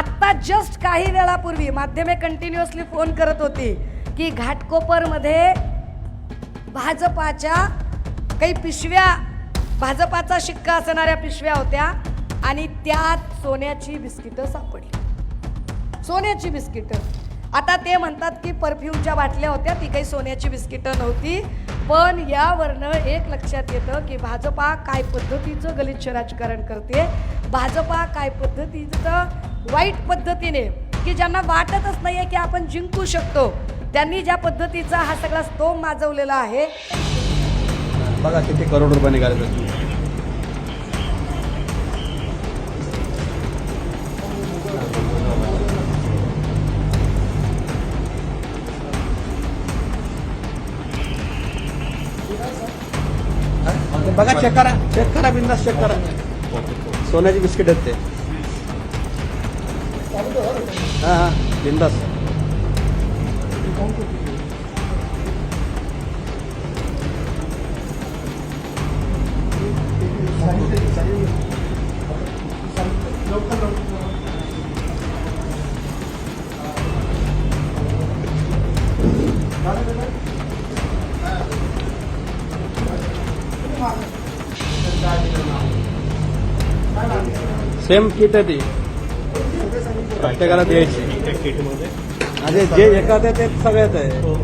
आत्ता जस्ट काही वेळापूर्वी माध्यमे कंटिन्युअसली फोन करत होती की घाटकोपरमध्ये भाजपाच्या काही पिशव्या भाजपाचा शिक्का असणाऱ्या पिशव्या होत्या आणि त्यात सोन्याची बिस्किटं सापडली. सोन्याची बिस्किटं. आता ते म्हणतात की परफ्यूमच्या बाटल्या होत्या ती काही सोन्याची बिस्किटं नव्हती पण यावरनं एक लक्षात येतं की भाजपा काय पद्धतीचं गलिच्छ राजकारण करते भाजपा काय पद्धतीचं वाईट पद्धतीने की ज्यांना वाटतच नाही आहे की आपण जिंकू शकतो त्यांनी ज्या पद्धतीचा हा सगळा स्तोम माजवलेला आहे. बघा किती करोड रुपये निघाले बघा चेक करा. चेक करा बिंदास चेक करा. सोन्याची बिस्किट आहेत ते. हां हां बिंदास सेम किट आहे ती प्रत्येकाला द्यायची आणि जे एकात आहे ते सगळ्यात आहे